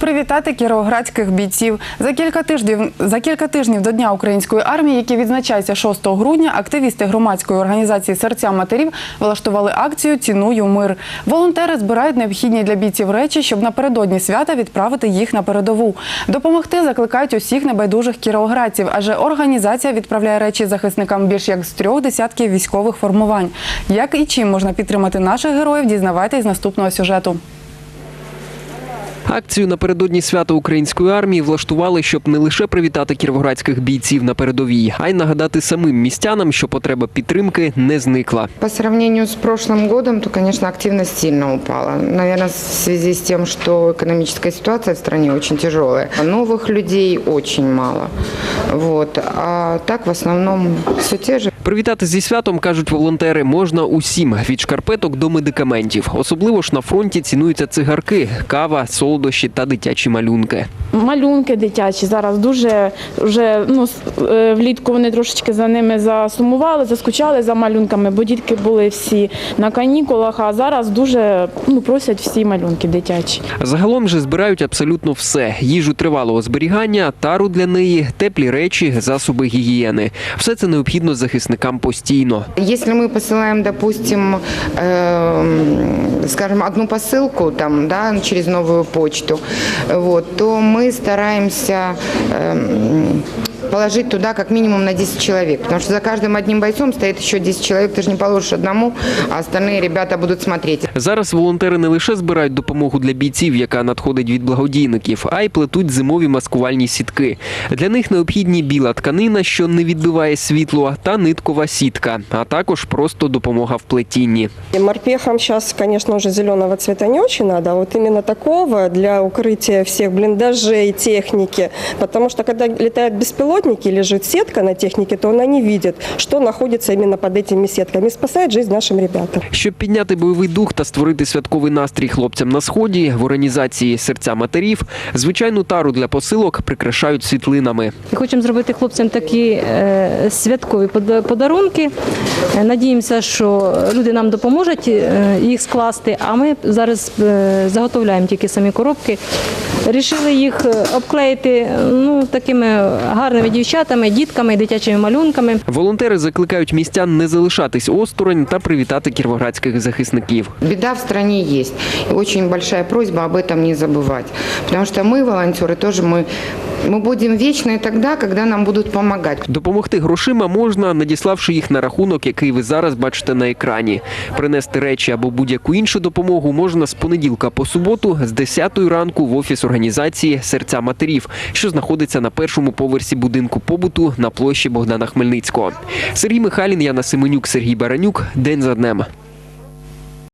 Привітати кіровоградських бійців за кілька тижнів за кілька тижнів до Дня української армії, який відзначається 6 грудня. Активісти громадської організації серця матерів влаштували акцію Ціную мир. Волонтери збирають необхідні для бійців речі, щоб напередодні свята відправити їх на передову. Допомогти закликають усіх небайдужих кіровоградців, адже організація відправляє речі захисникам більш як з трьох десятків військових формувань. Як і чим можна підтримати наших героїв, дізнавайтесь з наступного сюжету. Акцію напередодні свята української армії влаштували, щоб не лише привітати кіровоградських бійців на передовій, а й нагадати самим містянам, що потреба підтримки не зникла. По сравнению с прошлым годом, то, конечно, активность сильно упала. Наверное, в связи с тем, что экономическая ситуация в стране очень тяжелая. Новых людей очень мало. Вот. А так, в основном, все те же. Привітати зі святом кажуть волонтери можна усім від шкарпеток до медикаментів. Особливо ж на фронті цінуються цигарки, кава, солодощі та дитячі малюнки. Малюнки дитячі зараз дуже вже ну е, влітку вони трошечки за ними засумували, заскучали за малюнками, бо дітки були всі на канікулах. А зараз дуже ну просять всі малюнки дитячі. Загалом же збирають абсолютно все: їжу тривалого зберігання, тару для неї, теплі речі, засоби гігієни. Все це необхідно захисникам постійно. Если мы посылаем, допустим, эм, скажем, одну посылку там, да, через новую почту, вот, то мы стараемся эм, положить туда как минимум на 10 человек, потому что за каждым одним бойцом стоит еще 10 человек, ты же не положишь одному, а остальные ребята будут смотреть. Зараз волонтери не лише збирають допомогу для бійців, яка надходить від благодійників, а й плетуть зимові маскувальні сітки. Для них необхідні біла тканина, що не відбиває світло, та ниткова сітка, а також просто допомога в плетінні. И Морпехам сейчас, конечно, уже зеленого цвета не очень надо, а вот именно такого для укрытия всех блиндажей, техники. Потому что когда летают беспилотники, лежит сетка на технике, то она не видит, что находится именно под этими сетками. Спасает жизнь нашим ребятам. Щоб підняти бойовий дух та створити святковий настрій хлопцям на сході, в організації серця матерів звичайну тару для посилок прикрашають світлинами. І Хочемо зробити хлопцям такі е, святкові подарунки. Е, Надіємося, що люди нам допоможуть е, їх скласти, а ми зараз заготовляємо тільки самі коробки. Рішили їх обклеїти ну, такими гарними дівчатами, дітками, дитячими малюнками. Волонтери закликають містян не залишатись осторонь та привітати кіровоградських захисників. Беда в стране есть. И очень большая просьба об этом не забывать. Потому что мы, волонтеры, тоже мы, мы будем вечны тогда, когда нам будут помогать. Допомогти грошима можна, надіславши їх на рахунок, який ви зараз бачите на екрані. Принести речі або будь-яку іншу допомогу можна з понеділка по суботу з 10 ранку в офіс організації Серця матерів, що знаходиться на першому поверсі будинку побуту на площі Богдана Хмельницького. Сергій Михайлін, Яна Семенюк, Сергій Баранюк. День за днем.